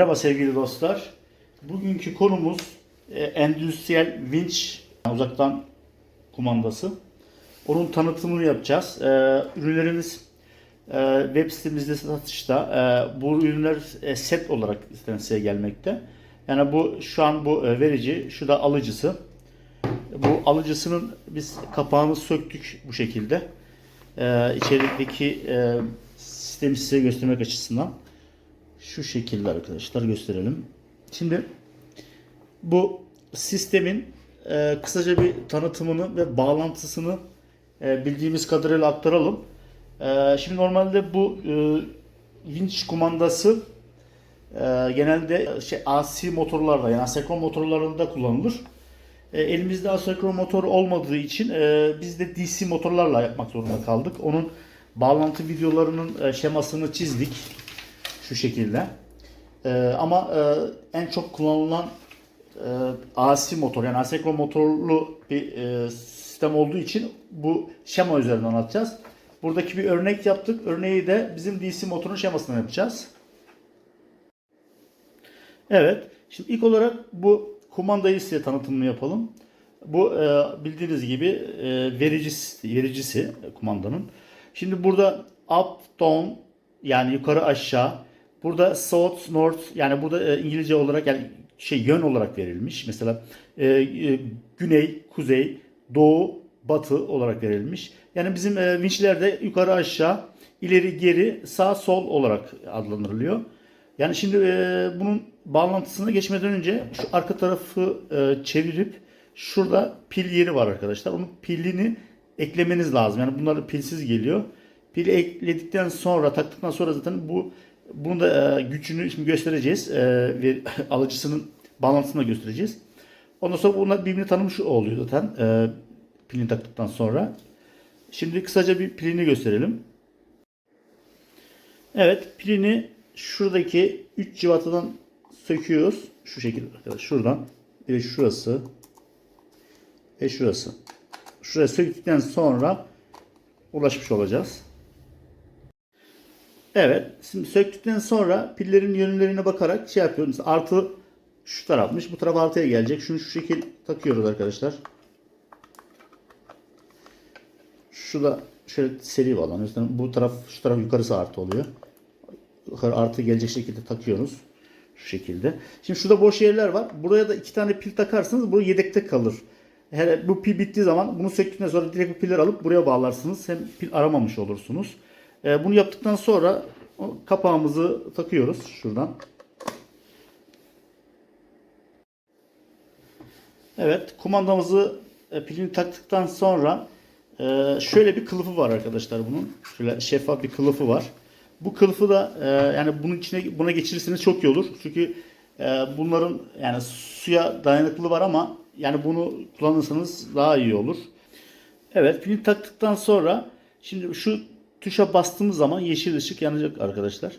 Merhaba sevgili dostlar. Bugünkü konumuz e, endüstriyel vinç uzaktan kumandası. Onun tanıtımını yapacağız. E, ürünlerimiz e, web sitemizde satışta. E, bu ürünler e, set olarak size gelmekte. Yani bu şu an bu e, verici, şu da alıcısı. Bu alıcısının biz kapağını söktük bu şekilde. E, içerideki e, sistemi size göstermek açısından şu şekilde arkadaşlar gösterelim. Şimdi bu sistemin e, kısaca bir tanıtımını ve bağlantısını e, bildiğimiz kadarıyla aktaralım. E, şimdi normalde bu e, vinç kumandası e, genelde şey AC motorlarda yani asenkron motorlarında kullanılır. E, elimizde asenkron motor olmadığı için e, biz de DC motorlarla yapmak zorunda kaldık. Onun bağlantı videolarının e, şemasını çizdik şu şekilde. E, ama e, en çok kullanılan e, AC motor yani asenkron motorlu bir e, sistem olduğu için bu şema üzerinden anlatacağız. Buradaki bir örnek yaptık. Örneği de bizim DC motorun şemasını yapacağız. Evet. Şimdi ilk olarak bu kumandayı size tanıtımını yapalım. Bu e, bildiğiniz gibi e, vericisi, vericisi kumandanın. Şimdi burada up, down yani yukarı aşağı. Burada south, north yani burada e, İngilizce olarak yani şey yön olarak verilmiş. Mesela e, e, güney, kuzey, doğu, batı olarak verilmiş. Yani bizim e, vinçlerde yukarı aşağı, ileri geri, sağ sol olarak adlandırılıyor. Yani şimdi e, bunun bağlantısına geçmeden önce şu arka tarafı e, çevirip şurada pil yeri var arkadaşlar. Onun pilini eklemeniz lazım. Yani bunlar pilsiz geliyor. Pili ekledikten sonra taktıktan sonra zaten bu bunu da e, gücünü şimdi göstereceğiz. E, ve alıcısının bağlantısını da göstereceğiz. Ondan sonra bunlar birbirini tanımış oluyor zaten e, pilini taktıktan sonra. Şimdi kısaca bir pilini gösterelim. Evet pilini şuradaki 3 civatadan söküyoruz. Şu şekilde arkadaşlar şuradan. Bir şurası ve şurası. Şuraya söktükten sonra ulaşmış olacağız. Evet. Şimdi söktükten sonra pillerin yönlerine bakarak şey yapıyoruz. Artı şu tarafmış. Bu taraf artıya gelecek. Şunu şu şekil takıyoruz arkadaşlar. Şu da şöyle seri bağlanıyor. Bu taraf şu taraf yukarısı artı oluyor. Artı gelecek şekilde takıyoruz. Şu şekilde. Şimdi şurada boş yerler var. Buraya da iki tane pil takarsanız bu yedekte kalır. Her, bu pil bittiği zaman bunu söktükten sonra direkt bu pilleri alıp buraya bağlarsınız. Hem pil aramamış olursunuz. E, bunu yaptıktan sonra kapağımızı takıyoruz şuradan. Evet kumandamızı e, pilini taktıktan sonra e, şöyle bir kılıfı var arkadaşlar bunun. Şöyle şeffaf bir kılıfı var. Bu kılıfı da e, yani bunun içine buna geçirirseniz çok iyi olur. Çünkü e, bunların yani suya dayanıklı var ama yani bunu kullanırsanız daha iyi olur. Evet pilini taktıktan sonra şimdi şu tuşa bastığımız zaman yeşil ışık yanacak arkadaşlar.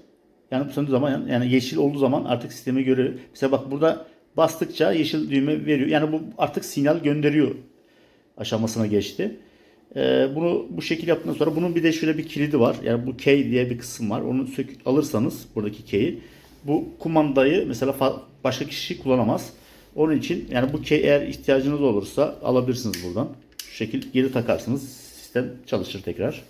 Yani bu söndüğü zaman yani yeşil olduğu zaman artık sisteme göre mesela bak burada bastıkça yeşil düğme veriyor. Yani bu artık sinyal gönderiyor aşamasına geçti. Ee, bunu bu şekil yaptıktan sonra bunun bir de şöyle bir kilidi var. Yani bu key diye bir kısım var. Onu sök alırsanız buradaki key'i bu kumandayı mesela başka kişi kullanamaz. Onun için yani bu key eğer ihtiyacınız olursa alabilirsiniz buradan. Şu şekil geri takarsınız. Sistem çalışır tekrar.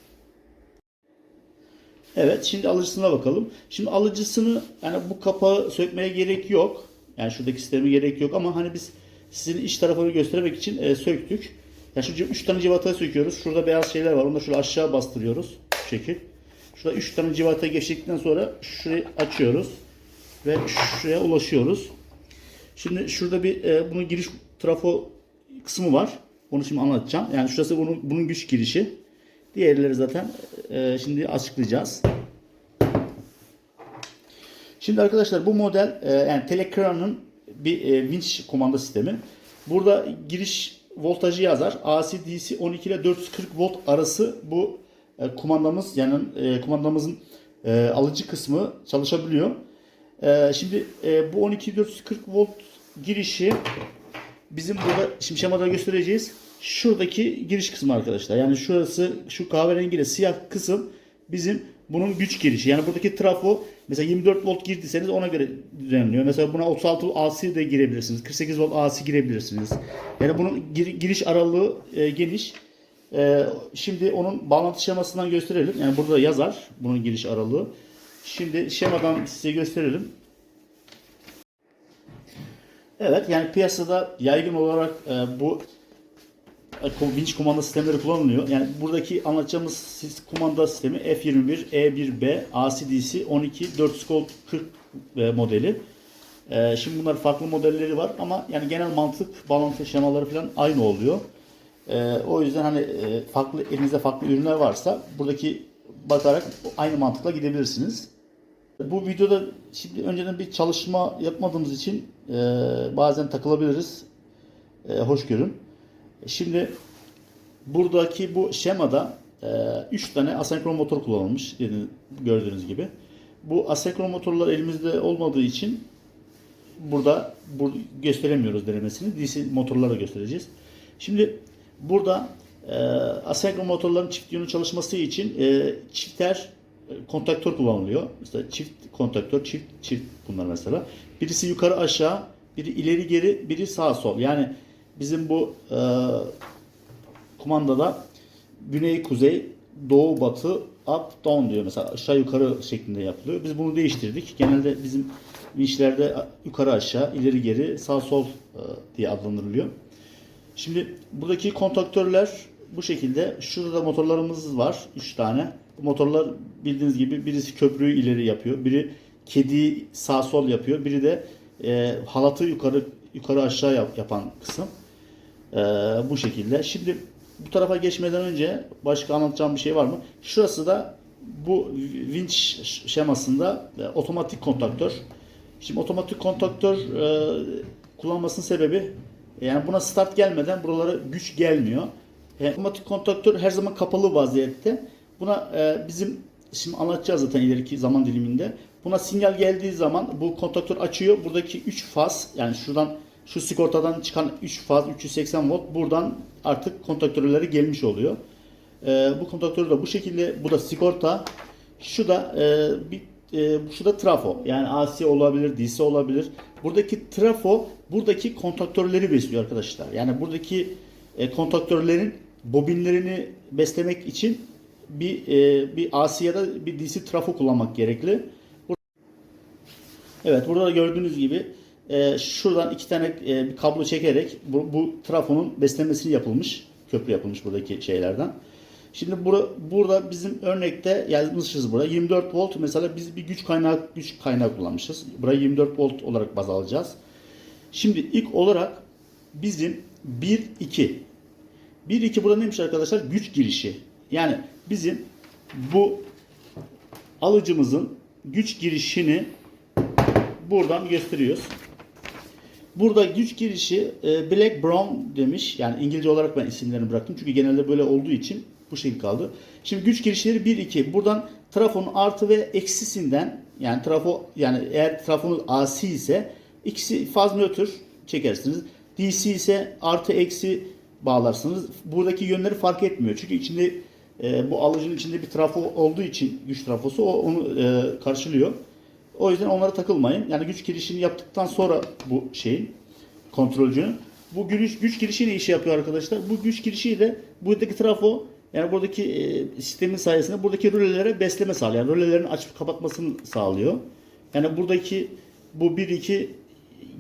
Evet şimdi alıcısına bakalım. Şimdi alıcısını yani bu kapağı sökmeye gerek yok. Yani şuradaki sistemi gerek yok ama hani biz sizin iç tarafını göstermek için e, söktük. Yani şu 3 tane civata söküyoruz. Şurada beyaz şeyler var. Da şöyle aşağı bastırıyoruz. Bu şekil. Şurada 3 tane civata geçtikten sonra şurayı açıyoruz. Ve şuraya ulaşıyoruz. Şimdi şurada bir e, bunun giriş trafo kısmı var. Onu şimdi anlatacağım. Yani şurası bunun, bunun güç girişi. Diğerleri zaten e, şimdi açıklayacağız. Şimdi arkadaşlar bu model e, yani Telecran'ın bir e, winch kumanda sistemi. Burada giriş voltajı yazar. AC DC 12 ile 440 volt arası bu e, kumandamız yani e, kumandamızın e, alıcı kısmı çalışabiliyor. Şimdi bu 12 440 volt girişi bizim burada şimdi şemada göstereceğiz. Şuradaki giriş kısmı arkadaşlar. Yani şurası şu kahverengi ile siyah kısım bizim bunun güç girişi. Yani buradaki trafo Mesela 24 volt girdiyseniz ona göre düzenliyor. Mesela buna 36 AC de girebilirsiniz. 48 volt AC girebilirsiniz. Yani bunun gir- giriş aralığı e, geniş. E, şimdi onun bağlantı şemasından gösterelim. Yani burada yazar bunun giriş aralığı. Şimdi şemadan size gösterelim. Evet yani piyasada yaygın olarak e, bu vinç kumanda sistemleri kullanılıyor. Yani buradaki anlatacağımız kumanda sistemi F21, E1B, ACDC 12 400 volt 40 e, modeli. E, Şimdi bunlar farklı modelleri var ama yani genel mantık bağlantı şemaları falan aynı oluyor. E, O yüzden hani e, farklı elinizde farklı ürünler varsa buradaki bakarak aynı mantıkla gidebilirsiniz. Bu videoda şimdi önceden bir çalışma yapmadığımız için bazen takılabiliriz. Hoş görün. Şimdi buradaki bu şemada 3 tane asenkron motor kullanılmış gördüğünüz gibi. Bu asenkron motorlar elimizde olmadığı için burada bu gösteremiyoruz denemesini. DC motorlarla göstereceğiz. Şimdi burada e, asenkron motorların çift yönlü çalışması için e, çifter e, kontaktör kullanılıyor. Mesela çift kontaktör, çift çift bunlar mesela. Birisi yukarı aşağı, biri ileri geri, biri sağ sol. Yani bizim bu e, kumandada güney kuzey, doğu batı, up down diyor. Mesela aşağı yukarı şeklinde yapılıyor. Biz bunu değiştirdik. Genelde bizim vinçlerde yukarı aşağı, ileri geri, sağ sol e, diye adlandırılıyor. Şimdi buradaki kontaktörler bu şekilde. Şurada da motorlarımız var. 3 tane. Bu motorlar bildiğiniz gibi birisi köprüyü ileri yapıyor. Biri kedi sağ sol yapıyor. Biri de e, halatı yukarı yukarı aşağı yap- yapan kısım. E, bu şekilde. Şimdi bu tarafa geçmeden önce başka anlatacağım bir şey var mı? Şurası da bu winch şemasında e, otomatik kontaktör. Şimdi otomatik kontaktör e, kullanmasının sebebi yani buna start gelmeden buralara güç gelmiyor. E, otomatik kontaktör her zaman kapalı vaziyette. Buna e, bizim şimdi anlatacağız zaten ileriki zaman diliminde. Buna sinyal geldiği zaman bu kontaktör açıyor. Buradaki 3 faz yani şuradan şu sigortadan çıkan 3 faz 380 volt buradan artık kontaktörleri gelmiş oluyor. E, bu kontaktörü de bu şekilde bu da sigorta. Şu da e, bir e, şu da trafo. Yani AC olabilir, DC olabilir. Buradaki trafo buradaki kontaktörleri besliyor arkadaşlar. Yani buradaki e, kontaktörlerin bobinlerini beslemek için bir e, bir AC ya da bir DC trafo kullanmak gerekli. Evet burada da gördüğünüz gibi e, şuradan iki tane e, bir kablo çekerek bu, bu trafonun beslemesini yapılmış. Köprü yapılmış buradaki şeylerden. Şimdi bura, burada bizim örnekte yazmışız burada 24 volt mesela biz bir güç kaynağı güç kaynağı kullanmışız. Burayı 24 volt olarak baz alacağız. Şimdi ilk olarak bizim 1 2 1 2 burada neymiş arkadaşlar? Güç girişi. Yani bizim bu alıcımızın güç girişini buradan gösteriyoruz. Burada güç girişi e, Black Brown demiş. Yani İngilizce olarak ben isimlerini bıraktım. Çünkü genelde böyle olduğu için bu şekilde kaldı. Şimdi güç girişleri 1-2. Buradan trafonun artı ve eksisinden yani trafo yani eğer trafonun AC ise ikisi faz nötr çekersiniz. DC ise artı eksi bağlarsınız. Buradaki yönleri fark etmiyor. Çünkü içinde e, bu alıcının içinde bir trafo olduğu için güç trafosu onu e, karşılıyor. O yüzden onlara takılmayın. Yani güç girişini yaptıktan sonra bu şeyin kontrolcünün bu güç, güç girişi ne işi yapıyor arkadaşlar? Bu güç girişiyle buradaki trafo yani buradaki e, sistemin sayesinde buradaki rölelere besleme sağlıyor. Yani rölelerin açıp kapatmasını sağlıyor. Yani buradaki bu 1-2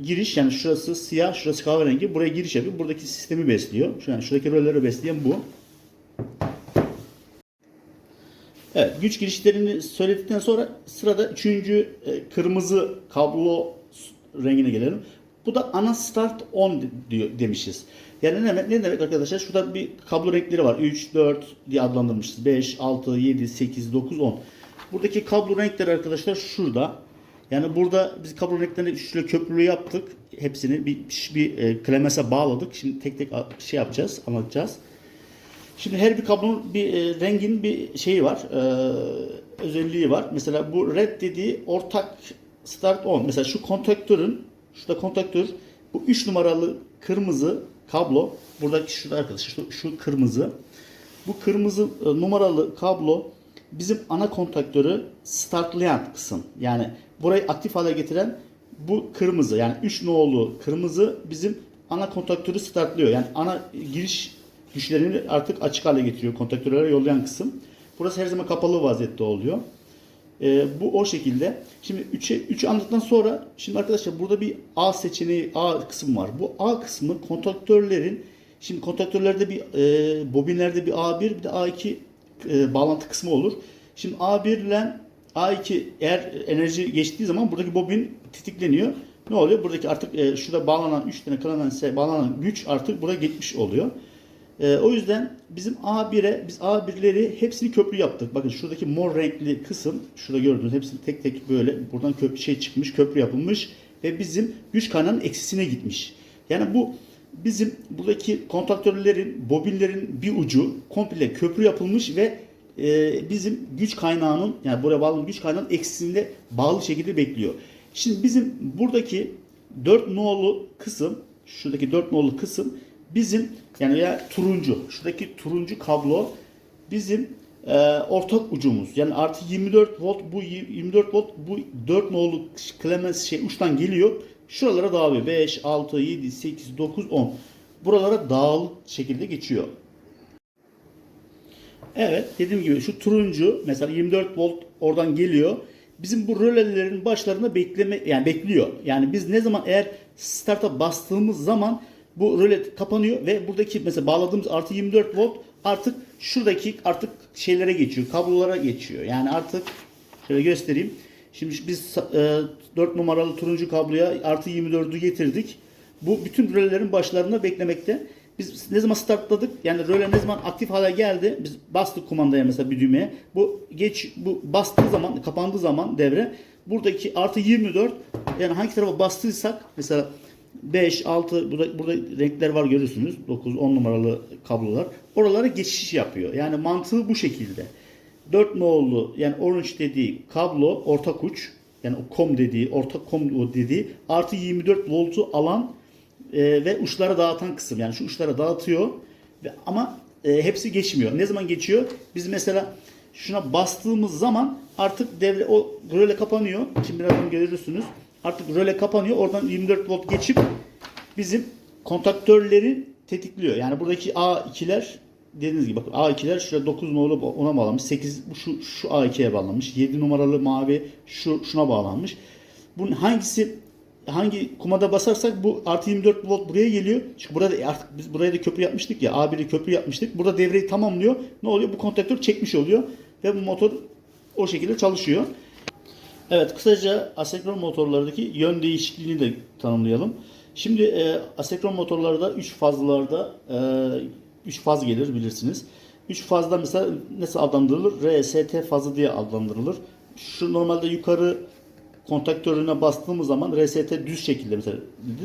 giriş yani şurası siyah, şurası kahverengi. Buraya giriş yapıyor. Buradaki sistemi besliyor. Yani şuradaki röleleri besleyen bu. Evet, güç girişlerini söyledikten sonra sırada üçüncü e, kırmızı kablo rengine gelelim. Bu da ana start on diyor demişiz. Yani ne demek, ne demek arkadaşlar? Şurada bir kablo renkleri var. 3, 4 diye adlandırmışız. 5, 6, 7, 8, 9, 10. Buradaki kablo renkleri arkadaşlar şurada. Yani burada biz kablo renklerini şöyle köprülü yaptık. Hepsini bir, bir e, klemese bağladık. Şimdi tek tek şey yapacağız, anlatacağız. Şimdi her bir kablonun bir e, rengin bir şeyi var. e, özelliği var. Mesela bu red dediği ortak start on. Mesela şu kontaktörün şurada kontaktör bu 3 numaralı kırmızı kablo buradaki şurada arkadaşlar şu, şu kırmızı bu kırmızı e, numaralı kablo bizim ana kontaktörü startlayan kısım. Yani burayı aktif hale getiren bu kırmızı. Yani 3 nolu kırmızı bizim ana kontaktörü startlıyor. Yani ana giriş güçlerini artık açık hale getiriyor. Kontaktörlere yollayan kısım. Burası her zaman kapalı vaziyette oluyor. Ee, bu o şekilde. Şimdi 3'e 3 anlattıktan sonra şimdi arkadaşlar burada bir A seçeneği A kısmı var. Bu A kısmı kontaktörlerin şimdi kontaktörlerde bir e, bobinlerde bir A1 bir de A2 e, bağlantı kısmı olur. Şimdi A1 ile A2 eğer enerji geçtiği zaman buradaki bobin tetikleniyor. Ne oluyor? Buradaki artık e, şurada bağlanan 3 tane ise bağlanan güç artık buraya gitmiş oluyor. E, o yüzden bizim A1'e biz A1'leri hepsini köprü yaptık. Bakın şuradaki mor renkli kısım şurada gördüğünüz hepsini tek tek böyle buradan köprü şey çıkmış, köprü yapılmış ve bizim güç kaynağının eksisine gitmiş. Yani bu bizim buradaki kontaktörlerin, bobinlerin bir ucu komple köprü yapılmış ve e, bizim güç kaynağının yani buraya bağlı güç kaynağının eksisinde bağlı şekilde bekliyor. Şimdi bizim buradaki 4 nolu kısım, şuradaki 4 nolu kısım bizim yani ya turuncu, şuradaki turuncu kablo bizim e, ortak ucumuz. Yani artı 24 volt bu 24 volt bu 4 nolu klemens şey uçtan geliyor. Şuralara dağılıyor. 5, 6, 7, 8, 9, 10. Buralara dağılık şekilde geçiyor. Evet dediğim gibi şu turuncu mesela 24 volt oradan geliyor. Bizim bu rölelerin başlarında bekleme yani bekliyor. Yani biz ne zaman eğer start'a bastığımız zaman bu röle kapanıyor ve buradaki mesela bağladığımız artı 24 volt artık şuradaki artık şeylere geçiyor. Kablolara geçiyor. Yani artık şöyle göstereyim. Şimdi biz e, 4 numaralı turuncu kabloya artı 24'ü getirdik. Bu bütün rölelerin başlarında beklemekte. Biz ne zaman startladık? Yani röle ne zaman aktif hale geldi? Biz bastık kumandaya mesela bir düğmeye. Bu geç bu bastığı zaman, kapandığı zaman devre buradaki artı 24 yani hangi tarafa bastıysak mesela 5, 6 burada, burada renkler var görürsünüz. 9, 10 numaralı kablolar. Oralara geçiş yapıyor. Yani mantığı bu şekilde. 4 nolu yani orange dediği kablo ortak uç yani o kom dediği ortak kom dediği artı 24 voltu alan e, ve uçlara dağıtan kısım. Yani şu uçlara dağıtıyor ve ama e, hepsi geçmiyor. Ne zaman geçiyor? Biz mesela şuna bastığımız zaman artık devre o röle kapanıyor. Şimdi birazdan görürsünüz. Artık röle kapanıyor. Oradan 24 volt geçip bizim kontaktörleri tetikliyor. Yani buradaki A2'ler dediğiniz gibi bakın A2'ler şurada 9 numaralı ona bağlanmış. 8 bu şu şu A2'ye bağlanmış. 7 numaralı mavi şu şuna bağlanmış. Bunun hangisi hangi kumada basarsak bu artı 24 volt buraya geliyor. Çünkü burada artık biz buraya da köprü yapmıştık ya. A1'i köprü yapmıştık. Burada devreyi tamamlıyor. Ne oluyor? Bu kontaktör çekmiş oluyor ve bu motor o şekilde çalışıyor. Evet kısaca asenkron motorlardaki yön değişikliğini de tanımlayalım. Şimdi e, asenkron motorlarda 3 fazlarda 3 e, faz gelir bilirsiniz. 3 fazda mesela nasıl adlandırılır? RST fazı diye adlandırılır. Şu normalde yukarı kontaktörüne bastığımız zaman RST düz şekilde mesela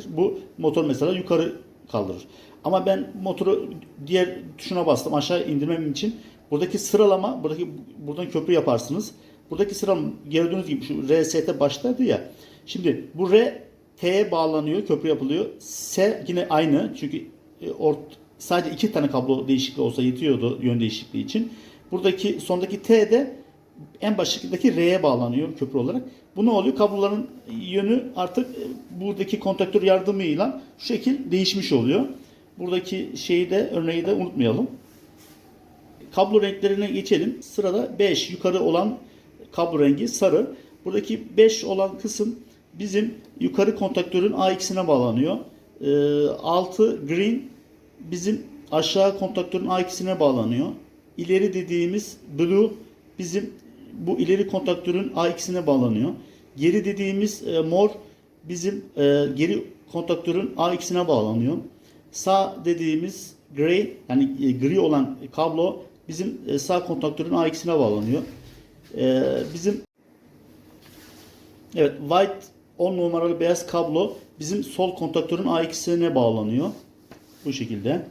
bu motor mesela yukarı kaldırır. Ama ben motoru diğer tuşuna bastım aşağı indirmem için buradaki sıralama buradaki buradan köprü yaparsınız. Buradaki sıra gördüğünüz gibi şu RST başladı ya. Şimdi bu R T'ye bağlanıyor, köprü yapılıyor. S yine aynı çünkü e, ort, sadece iki tane kablo değişikliği olsa yetiyordu yön değişikliği için. Buradaki sondaki T de en baştaki R'ye bağlanıyor köprü olarak. Bu ne oluyor? Kabloların yönü artık e, buradaki kontaktör yardımıyla şu şekil değişmiş oluyor. Buradaki şeyi de örneği de unutmayalım. Kablo renklerine geçelim. Sırada 5 yukarı olan kablo rengi sarı. Buradaki 5 olan kısım bizim yukarı kontaktörün A2'sine bağlanıyor. E, 6 green bizim aşağı kontaktörün A2'sine bağlanıyor. İleri dediğimiz blue bizim bu ileri kontaktörün A2'sine bağlanıyor. Geri dediğimiz e, mor bizim e, geri kontaktörün A2'sine bağlanıyor. Sağ dediğimiz gray yani e, gri olan kablo bizim e, sağ kontaktörün A2'sine bağlanıyor. E, bizim evet white 10 numaralı beyaz kablo bizim sol kontaktörün A2'sine bağlanıyor. Bu şekilde.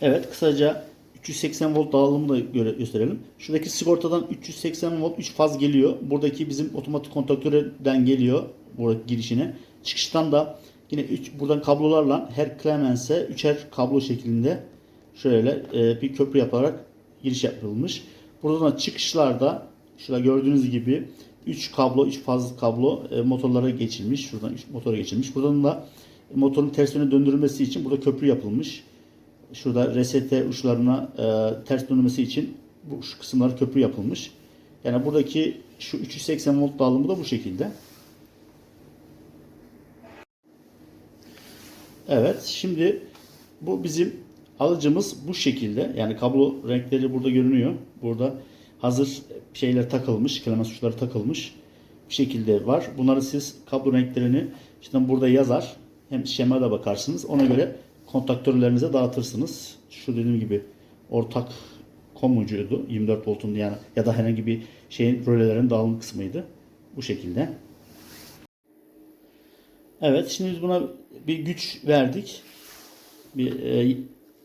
Evet kısaca 380 volt dağılımını da göre gösterelim. Şuradaki sigortadan 380 volt 3 faz geliyor. Buradaki bizim otomatik kontaktörden geliyor. Burada girişine. Çıkıştan da yine 3 buradan kablolarla her Clemens'e üçer kablo şeklinde şöyle e, bir köprü yaparak giriş yapılmış. Buradan çıkışlarda şurada gördüğünüz gibi 3 kablo, 3 fazla kablo e, motorlara geçilmiş. Şuradan 3 motora geçilmiş. Buradan da motorun ters yöne döndürülmesi için burada köprü yapılmış. Şurada RST uçlarına e, ters dönmesi için bu şu kısımlar köprü yapılmış. Yani buradaki şu 380 volt dağılımı da bu şekilde. Evet, şimdi bu bizim alıcımız bu şekilde. Yani kablo renkleri burada görünüyor. Burada hazır şeyler takılmış, klima uçları takılmış bir şekilde var. Bunları siz kablo renklerini işte burada yazar. Hem şemaya da bakarsınız. Ona göre kontaktörlerinize dağıtırsınız. Şu dediğim gibi ortak kom ucuydu. 24 voltun yani ya da herhangi bir şeyin rölelerin dağılım kısmıydı. Bu şekilde. Evet şimdi biz buna bir güç verdik. Bir e,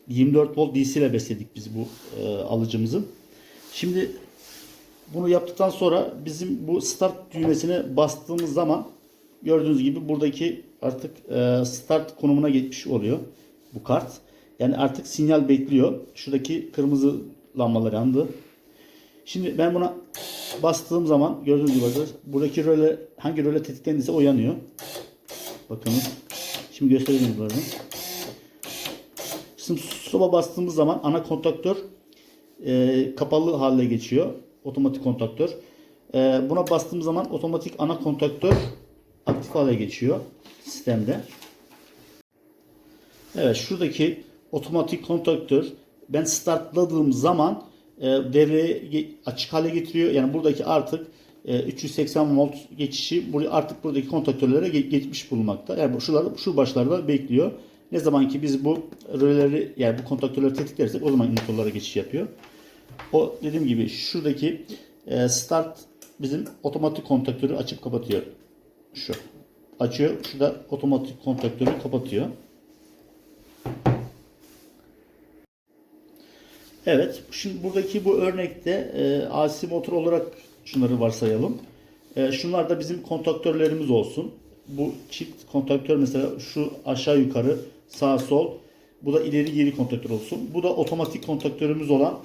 24 volt DC ile besledik biz bu e, alıcımızı. Şimdi bunu yaptıktan sonra bizim bu start düğmesine bastığımız zaman gördüğünüz gibi buradaki artık e, start konumuna geçmiş oluyor bu kart. Yani artık sinyal bekliyor. Şuradaki kırmızı lambalar yandı. Şimdi ben buna bastığım zaman gördüğünüz gibi arkadaşlar, buradaki röle hangi röle tetiklendiyse o yanıyor. Bakınız. Şimdi göstereyim bunu. Şimdi stop'a bastığımız zaman ana kontaktör e, kapalı hale geçiyor. Otomatik kontaktör. E, buna bastığımız zaman otomatik ana kontaktör aktif hale geçiyor sistemde. Evet şuradaki otomatik kontaktör ben startladığım zaman e, devreye ge- açık hale getiriyor. Yani buradaki artık e, 380 volt geçişi artık buradaki kontaktörlere ge- geçmiş bulunmakta. Yani bu şular şu başlarda bekliyor. Ne zaman ki biz bu röleleri yani bu kontaktörleri tetiklersek o zaman motorlara geçiş yapıyor. O dediğim gibi şuradaki e, start bizim otomatik kontaktörü açıp kapatıyor. Şu. Açıyor. Şu otomatik kontaktörü kapatıyor. Evet. Şimdi buradaki bu örnekte e, AC motor olarak şunları varsayalım. E, şunlar da bizim kontaktörlerimiz olsun. Bu çift kontaktör mesela şu aşağı yukarı sağ sol. Bu da ileri geri kontaktör olsun. Bu da otomatik kontaktörümüz olan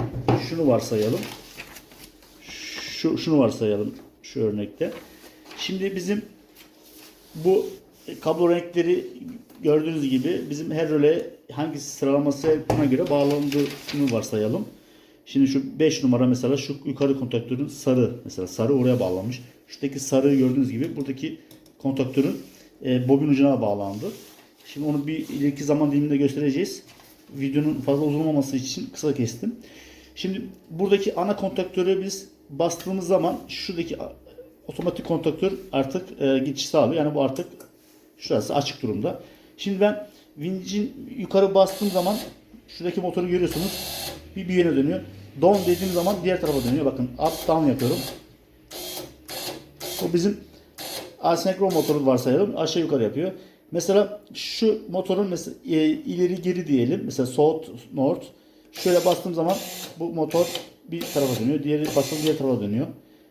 şunu varsayalım. Şu şunu varsayalım şu örnekte. Şimdi bizim bu kablo renkleri gördüğünüz gibi bizim her röle hangisi sıralaması buna göre bağlandığını varsayalım. Şimdi şu 5 numara mesela şu yukarı kontaktörün sarı mesela sarı oraya bağlanmış. Şuradaki sarı gördüğünüz gibi buradaki kontaktörün e, bobin ucuna bağlandı. Şimdi onu bir ileriki zaman diliminde göstereceğiz. Videonun fazla uzun olmaması için kısa kestim. Şimdi buradaki ana kontaktörü biz bastığımız zaman şuradaki otomatik kontaktör artık e, geçiş sağlıyor. Yani bu artık şurası açık durumda. Şimdi ben vincin yukarı bastığım zaman şuradaki motoru görüyorsunuz. Bir bir yöne dönüyor. Down dediğim zaman diğer tarafa dönüyor. Bakın up down yapıyorum. Bu bizim asenkron motoru varsayalım. Aşağı yukarı yapıyor. Mesela şu motorun mesela ileri geri diyelim. Mesela south north. Şöyle bastığım zaman bu motor bir tarafa dönüyor. Diğeri basılı diğer tarafa dönüyor.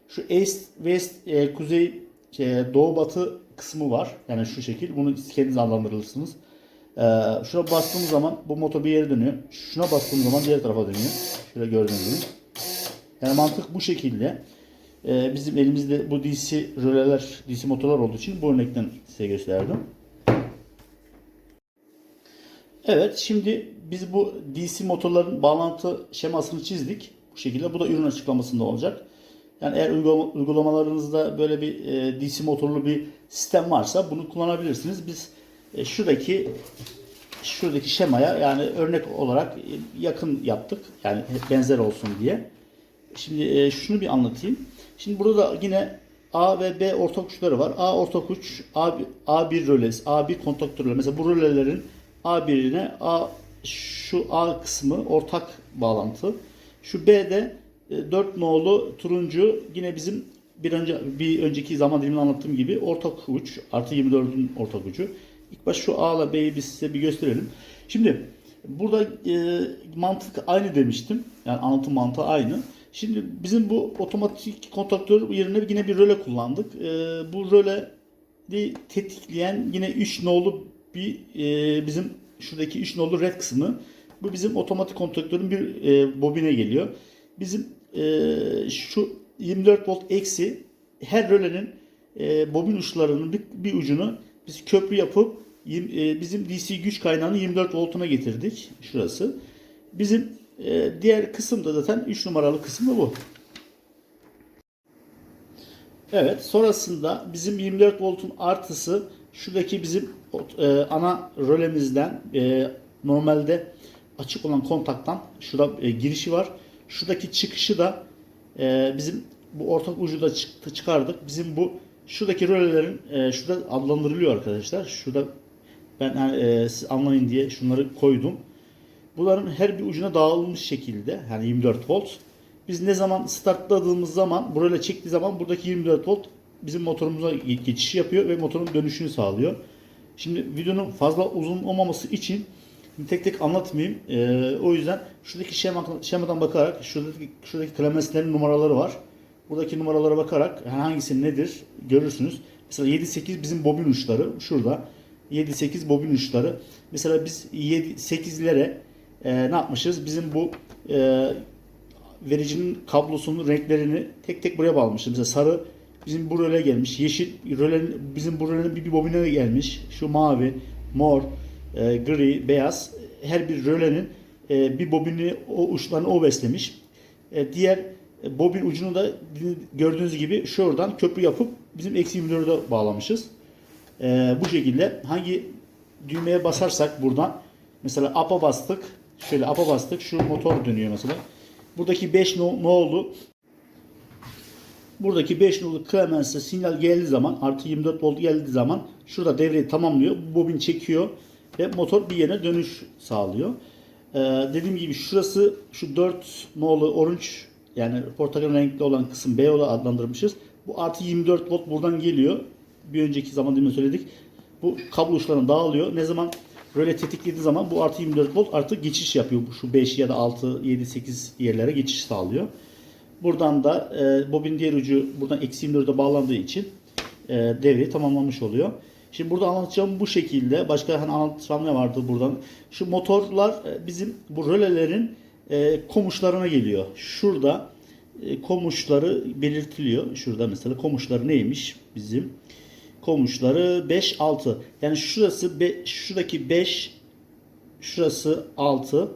Şu east west e, kuzey şey, doğu batı kısmı var. Yani şu şekil. Bunu kendiniz adlandırırsınız. Ee, şuna bastığım zaman bu motor bir yere dönüyor. Şuna bastığım zaman diğer tarafa dönüyor. Şöyle gördüğünüz gibi. Yani mantık bu şekilde. Ee, bizim elimizde bu DC röleler, DC motorlar olduğu için bu örnekten size gösterdim. Evet şimdi biz bu DC motorların bağlantı şemasını çizdik. Bu şekilde bu da ürün açıklamasında olacak. Yani eğer uygulama- uygulamalarınızda böyle bir e, DC motorlu bir sistem varsa bunu kullanabilirsiniz. Biz e, şuradaki şuradaki şemaya yani örnek olarak e, yakın yaptık. Yani benzer olsun diye. Şimdi şunu bir anlatayım. Şimdi burada da yine A ve B ortak uçları var. A ortak uç, A, A1 rölesi, A1 kontaktörler. Mesela bu rölelerin A1'ine A şu A kısmı ortak bağlantı. Şu B'de 4 nolu turuncu yine bizim bir önce bir önceki zaman diliminde anlattığım gibi ortak uç artı 24'ün ortak ucu. İlk baş şu A ile B'yi biz size bir gösterelim. Şimdi burada e, mantık aynı demiştim. Yani anlatım mantığı aynı. Şimdi bizim bu otomatik kontaktör yerine yine bir röle kullandık. E, bu röle tetikleyen yine 3 nolu bir e, bizim şuradaki 3 nolu red kısmı. Bu bizim otomatik kontaktörün bir e, bobine geliyor. bizim e, şu 24 volt eksi her rölenin e, bobin uçlarının bir, bir ucunu biz köprü yapıp e, bizim DC güç kaynağını 24 voltuna getirdik. Şurası. Bizim e, diğer kısım da zaten 3 numaralı kısmı bu. Evet, sonrasında bizim 24 voltun artısı şuradaki bizim e, ana rölemizden e, normalde açık olan kontaktan şurada e, girişi var. Şuradaki çıkışı da e, bizim bu ortak ucu da çıktı çıkardık. Bizim bu şuradaki rölelerin e, şurada adlandırılıyor arkadaşlar. Şurada ben e, siz anlayın diye şunları koydum. Bunların her bir ucuna dağılmış şekilde yani 24 volt. Biz ne zaman startladığımız zaman burayla çektiği zaman buradaki 24 volt bizim motorumuza ge- geçiş yapıyor ve motorun dönüşünü sağlıyor. Şimdi videonun fazla uzun olmaması için tek tek anlatmayayım. Ee, o yüzden şuradaki şema, şemadan bakarak şuradaki, şuradaki klemenslerin numaraları var. Buradaki numaralara bakarak yani hangisi nedir görürsünüz. Mesela 7-8 bizim bobin uçları şurada. 7-8 bobin uçları. Mesela biz 7-8'lere e, ne yapmışız? Bizim bu e, vericinin kablosunun renklerini tek tek buraya bağlamışız. Mesela sarı bizim bu röle gelmiş. Yeşil rölenin, bizim bu rölenin bir, bir bobine gelmiş. Şu mavi, mor, e, gri, beyaz. Her bir rölenin e, bir bobini o uçlarını o beslemiş. E, diğer e, bobin ucunu da gördüğünüz gibi şuradan köprü yapıp bizim eksi 24'e bağlamışız. E, bu şekilde hangi düğmeye basarsak buradan mesela up'a bastık. Şöyle up'a bastık. Şu motor dönüyor mesela. Buradaki 5 no, nolu buradaki 5 nolu Clemens'e sinyal geldiği zaman artı 24 volt geldiği zaman şurada devreyi tamamlıyor. Bobin çekiyor ve motor bir yerine dönüş sağlıyor. Ee, dediğim gibi şurası şu 4 nolu orange yani portakal renkli olan kısım B olarak adlandırmışız. Bu artı 24 volt buradan geliyor. Bir önceki zaman dilimi söyledik. Bu kablo uçlarına dağılıyor. Ne zaman böyle tetiklediği zaman bu artı 24 volt artık geçiş yapıyor. Şu 5 ya da 6, 7, 8 yerlere geçiş sağlıyor. Buradan da e, bobin diğer ucu buradan eksi 24'e bağlandığı için e, devreyi tamamlamış oluyor. Şimdi burada anlatacağım bu şekilde. Başka hani anlatacağım ne vardı buradan? Şu motorlar e, bizim bu rölelerin e, komuşlarına geliyor. Şurada e, komuşları belirtiliyor. Şurada mesela komuşları neymiş bizim? Komuşları 5 6. Yani şurası be, şuradaki 5 şurası 6.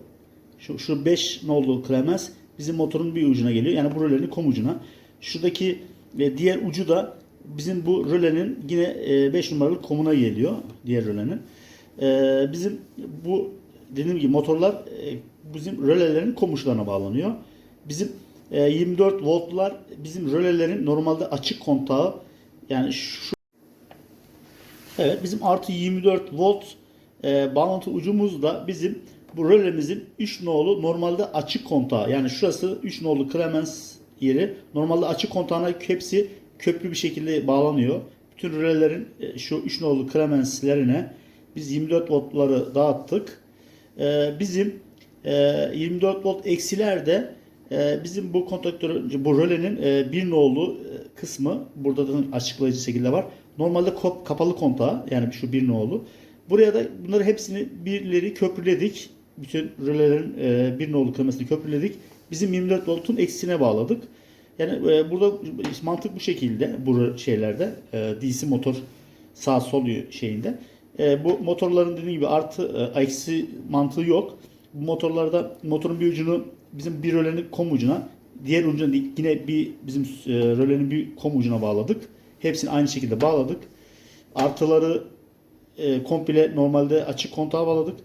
Şu, şu 5 nolu klemens bizim motorun bir ucuna geliyor. Yani bu rölenin kom ucuna. Şuradaki e, diğer ucu da bizim bu rölenin yine 5 numaralı komuna geliyor. Diğer rölenin. E, bizim bu dediğim gibi motorlar e, bizim rölelerin komuşlarına bağlanıyor. Bizim e, 24 voltlar bizim rölelerin normalde açık kontağı yani şu Evet bizim artı 24 volt e, bağlantı ucumuz da bizim bu rölemizin 3 nolu normalde açık kontağı. Yani şurası 3 nolu Clemens yeri. Normalde açık kontağına hepsi köprü bir şekilde bağlanıyor. Bütün rölelerin e, şu 3 nolu Clemens'lerine biz 24 voltları dağıttık. E, bizim e, 24 volt eksilerde e, bizim bu kontaktör bu rölenin e, bir nolu e, kısmı burada da açıklayıcı şekilde var. Normalde kapalı kontağı yani şu bir nolu. Buraya da bunları hepsini birleri köprüledik. Bütün rölelerin e, bir nolu kırmasını köprüledik. Bizim 24 voltun eksisine bağladık. Yani e, burada mantık bu şekilde bu şeylerde e, DC motor sağ sol şeyinde. E, bu motorların dediğim gibi artı e, eksi mantığı yok. Bu motorlarda motorun bir ucunu bizim bir rölenin kom ucuna diğer ucuna değil, yine bir bizim e, rölenin bir kom ucuna bağladık. Hepsini aynı şekilde bağladık. Artıları e, komple normalde açık kontağa bağladık.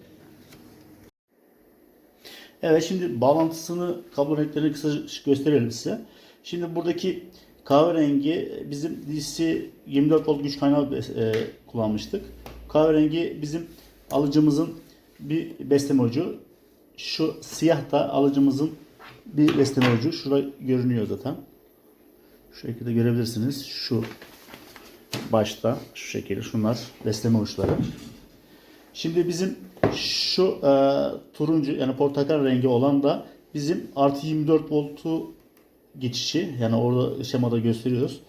Evet şimdi bağlantısını kablo renklerini kısaca gösterelim size. Şimdi buradaki kahverengi bizim DC 24 volt güç kaynağı e, kullanmıştık. Kahverengi bizim alıcımızın bir besleme ucu. Şu siyah da alıcımızın bir besleme ucu. Şurada görünüyor zaten. Şu şekilde görebilirsiniz. Şu başta şu şekilde şunlar besleme uçları. Şimdi bizim şu e, turuncu yani portakal rengi olan da bizim artı 24 voltu geçişi yani orada şemada gösteriyoruz.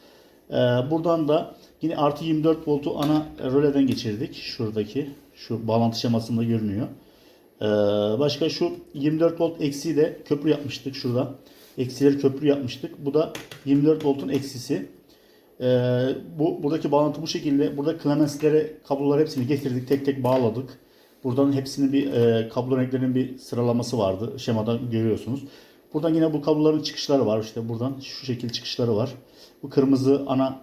E, buradan da yine artı 24 voltu ana röleden geçirdik. Şuradaki şu bağlantı şemasında görünüyor. E, başka şu 24 volt eksiği de köprü yapmıştık şurada. eksileri köprü yapmıştık. Bu da 24 voltun eksisi. Ee, bu buradaki bağlantı bu şekilde. Burada klemenslere kablolar hepsini getirdik. Tek tek bağladık. Buradan hepsinin bir e, kablo renklerinin bir sıralaması vardı. Şemada görüyorsunuz. Buradan yine bu kabloların çıkışları var. İşte buradan şu şekil çıkışları var. Bu kırmızı ana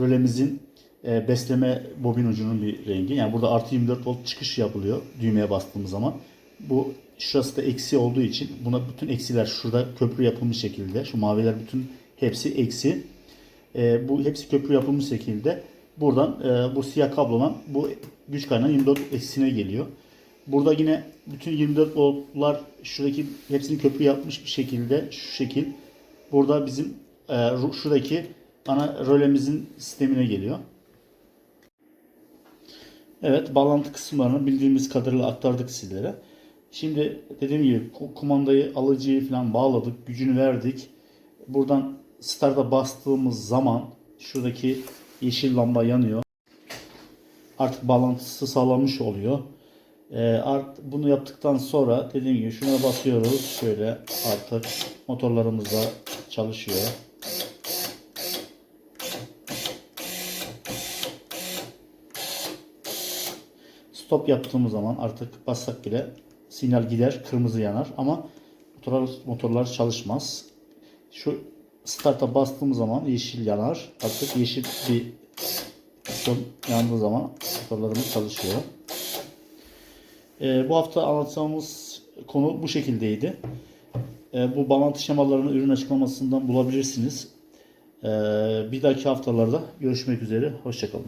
rölemizin e, besleme bobin ucunun bir rengi. Yani burada artı 24 volt çıkış yapılıyor düğmeye bastığımız zaman. Bu şurası da eksi olduğu için buna bütün eksiler şurada köprü yapılmış şekilde. Şu maviler bütün hepsi eksi. E, bu hepsi köprü yapılmış şekilde. Buradan e, bu siyah kablodan bu güç kaynağı 24 eksisine geliyor. Burada yine bütün 24 voltlar şuradaki hepsini köprü yapmış bir şekilde şu şekil. Burada bizim e, şuradaki ana rölemizin sistemine geliyor. Evet bağlantı kısımlarını bildiğimiz kadarıyla aktardık sizlere. Şimdi dediğim gibi ku- kumandayı alıcıyı falan bağladık. Gücünü verdik. Buradan start'a bastığımız zaman şuradaki yeşil lamba yanıyor. Artık bağlantısı sağlanmış oluyor. Ee, art, bunu yaptıktan sonra dediğim gibi şuna basıyoruz. Şöyle artık motorlarımız da çalışıyor. Stop yaptığımız zaman artık bassak bile sinyal gider, kırmızı yanar ama motorlar, motorlar çalışmaz. Şu start'a bastığımız zaman yeşil yanar. Artık yeşil bir son yandığı zaman motorlarımız çalışıyor. Ee, bu hafta anlatacağımız konu bu şekildeydi. Ee, bu bağlantı şemalarını ürün açıklamasından bulabilirsiniz. Ee, bir dahaki haftalarda görüşmek üzere. Hoşçakalın.